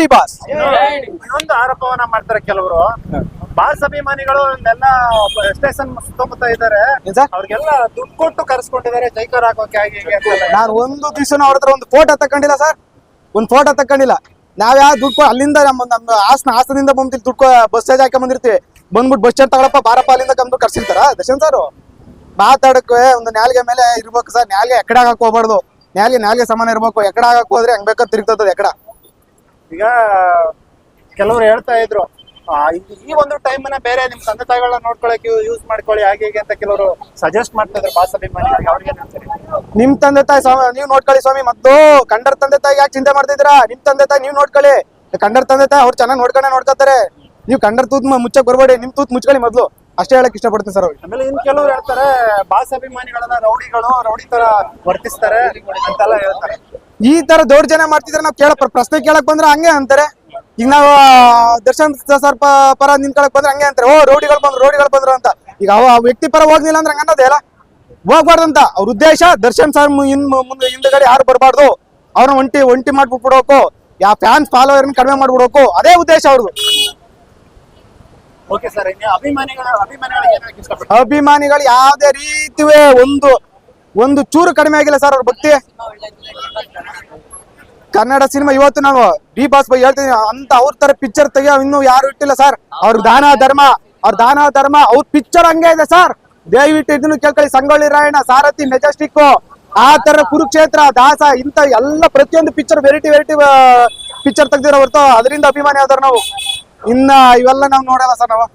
D boss. ಇನ್ನೊಂದು ಆರೋಪವನ್ನ ಮಾಡ್ತಾರೆ ಕೆಲವರು. ಬಾಸ್ ಅಭಿಮಾನಿಗಳು ಎಲ್ಲ ಸ್ಟೇಷನ್ ಸುತ್ತಮುತ್ತ ಸರ್? ಅವ್ರಿಗೆಲ್ಲ ದುಡ್ಡು ಕೊಟ್ಟು ಕರ್ಸ್ಕೊಂಡಿದ್ದಾರೆ. ಜೈಕರ್ ಹಾಕೋಕೆ ಹೀಗೆ ನಾನು ಒಂದು ದಿವಸ ಅವ್ರ ಹತ್ರ ಒಂದು ಫೋಟೋ ತಕೊಂಡಿಲ್ಲ ಸರ್. ಒಂದು ಫೋಟೋ ತಕೊಂಡಿಲ್ಲ ನಾವ್ ಯಾವ ದುಡ್ಡು ಅಲ್ಲಿಂದ ನಮ್ಮ ನಮ್ಮ ಹಾಸನ ಹಾಸನದಿಂದ ಬಂದು ದುಡ್ಡು ಬಸ್ ಚಾರ್ಜ್ ಹಾಕೊಂಡ್ ಬಂದಿರ್ತೀವಿ ಬಂದ್ಬಿಟ್ಟು ಬಸ್ ಚಾರ್ಜ್ ತಗೊಳಪ್ಪ ಬಾರಪ್ಪ ಅಲ್ಲಿಂದ ಕಂದು ಕರ್ಸಿರ್ತಾರ? ದರ್ಶನ್ ಸರ್? ಮಾತಾಡಕ್ಕೆ ಒಂದು ನಾಲ್ಗೆ ಮೇಲೆ ಇರ್ಬೇಕು ಸರ್. ನಾಲ್ಗೆ ಎಕಡೆ ಹೋಗ್ಬಾರ್ದು. ನಾಲ್ಗೆ ನಾಲ್ಗೆ ಸಮಾನ ಇರ್ಬೇಕು. ಎಕಡೆ ಹಾಕೋದ್ರೆ ಹೋದ್ರೆ ಹೆಂಗ್ ಬೇಕಾದ್ ತಿರುಗ್ತದ ಎಕಡ. ಈಗ ಕೆಲವರು ಹೇಳ್ತಾ ಇದ್ರು ಈ- ಒಂದು ಟೈಮ್ನ ಬೇರೆ ನಿಮ್ ತಂದೆ ತಾಯಿಗಳನ್ನ ನೋಡ್ಕೊಳಕ್ಕೆ ಯೂಸ್ ಮಾಡ್ಕೊಳ್ಳಿ ಹಾಗೆ ಹೀಗೆ ಅಂತ ಕೆಲವರು ಸಜೆಸ್ಟ್ ಮಾಡ್ತಾ ಇದ್ರು ಬಾಸ್ ಅಭಿಮಾನಿಗಳಿಗೆ. ಅವ್ರಿಗೆ ನಿಮ್ ತಂದೆ ತಾಯಿ ಸ್ವಾಮಿ ನೀವ್ ನೋಡ್ಕೊಳ್ಳಿ ಸ್ವಾಮಿ ಮತ್ತು ಕಂಡರ್ ತಂದೆ ತಾಯಿ ಯಾಕೆ ಚಿಂತೆ ಮಾಡ್ತಿದ್ದೀರಾ? ನಿಮ್ ತಂದೆ ತಾಯಿ ನೀವ್ ನೋಡ್ಕೊಳ್ಳಿ. ಕಂಡರ್ ತಂದೆ ತಾಯಿ ಅವ್ರು ಚೆನ್ನಾಗಿ ನೋಡ್ಕೊಂಡೆ ನೋಡ್ಕೊತಾರೆ. ನೀವು ಕಂಡರ್ ತೂತ್ ಮುಚ್ಚಕ್ ಬರ್ಬೇಡಿ ನಿಮ್ ತೂತ್ ಮುಚ್ಕೊಳ್ಳಿ ಮೊದ್ಲು. ಅಷ್ಟೇ ಹೇಳಕ್ ಇಷ್ಟಪಡ್ತೀನಿ ಸರ್ ಅವ್ರಿಗೆ. ಆಮೇಲೆ ಇನ್ ಕೆಲವ್ರು ಹೇಳ್ತಾರೆ ಬಾಸ್ ಅಭಿಮಾನಿಗಳನ್ನ ರೌಡಿಗಳು ರೌಡಿ ತರ ವರ್ತಿಸ್ತಾರೆ ಅಂತೆಲ್ಲ ಹೇಳ್ತಾರೆ. ಈ ತರ ದೌರ್ಜನ್ಯ ಮಾಡ್ತಿದ್ರೆ ನಾವು ಕೇಳ ಪ್ರಶ್ನೆ ಕೇಳಕ್ ಬಂದ್ರೆ ಹಂಗೆ ಅಂತಾರೆ. ಈಗ ನಾವು ದರ್ಶನ್ ಸರ್ ಪರ ನಿಂತ್ಕೊಳಕ್ ಬಂದ್ರೆ ಹಂಗೆ ಅಂತಾರೆ. ಓ ರೋಡಿಗಳು ಬಂದ್ರು ರೋಡಿಗಳು ಬಂದ್ರು ಅಂತ. ಈಗ ಅವ ವ್ಯಕ್ತಿ ಪರ ಹೋಗ್ಲಿಲ್ಲ ಅಂದ್ರೆ ಹಂಗ ಇಲ್ಲ ಹೋಗ್ಬಾರ್ದಂತ ಅವ್ರ ಉದ್ದೇಶ ದರ್ಶನ್ ಸರ್ ಇನ್ ಮುಂದೆ ಹಿಂದಗಡೆ ಯಾರು ಬರಬಾರ್ದು. ಅವ್ರನ್ನ ಒಂಟಿ ಒಂಟಿ ಮಾಡ್ಬಿಟ್ಬಿಡೋಕು. ಯಾವ ಫ್ಯಾನ್ಸ್ ಫಾಲೋವರ್ ಕಡಿಮೆ ಮಾಡ್ಬಿಡೋಕು. ಅದೇ ಉದ್ದೇಶ ಅವ್ರದ್ದು ಅಭಿಮಾನಿಗಳು ಯಾವ್ದೇ ರೀತಿ ಒಂದು ಒಂದು ಚೂರು ಕಡಿಮೆ ಆಗಿಲ್ಲ ಸರ್ ಅವ್ರ ಭಕ್ತಿ. ಕನ್ನಡ ಸಿನಿಮಾ ಇವತ್ತು ನಾವು ಡಿ ಬಾಸ್ ಬೈ ಹೇಳ್ತೀನಿ. ಅಂತ ಅವ್ರ ತರ ಪಿಕ್ಚರ್ ತೆಗಿಯೋ ಇನ್ನು ಯಾರು ಇಟ್ಟಿಲ್ಲ ಸರ್. ಅವ್ರ ದಾನ ಧರ್ಮ, ಅವ್ರ ದಾನ ಧರ್ಮ, ಅವ್ರ ಪಿಕ್ಚರ್ ಹಂಗೆ ಇದೆ ಸರ್. ದಯವಿಟ್ಟು ಇದನ್ನು ಕೇಳ್ಕೊಳ್ಳಿ. ಸಂಗೊಳ್ಳಿ ರಾಯಣ್ಣ, ಸಾರಥಿ, ಮೆಜೆಸ್ಟಿಕ್, ಆ ತರ ಕುರುಕ್ಷೇತ್ರ, ದಾಸ ಇಂತ ಎಲ್ಲ ಪ್ರತಿಯೊಂದು ಪಿಕ್ಚರ್ ವೆರೈಟಿ ವೆರೈಟಿ ಪಿಕ್ಚರ್ ತೆಗ್ದಿರೋ ಹೊರತು ಅದರಿಂದ ಅಭಿಮಾನಿ ಆದ್ರೆ ನಾವು. ಇನ್ನ ಇವೆಲ್ಲ ನಾವು ನೋಡಲ್ಲ ಸರ್ ನಾವು.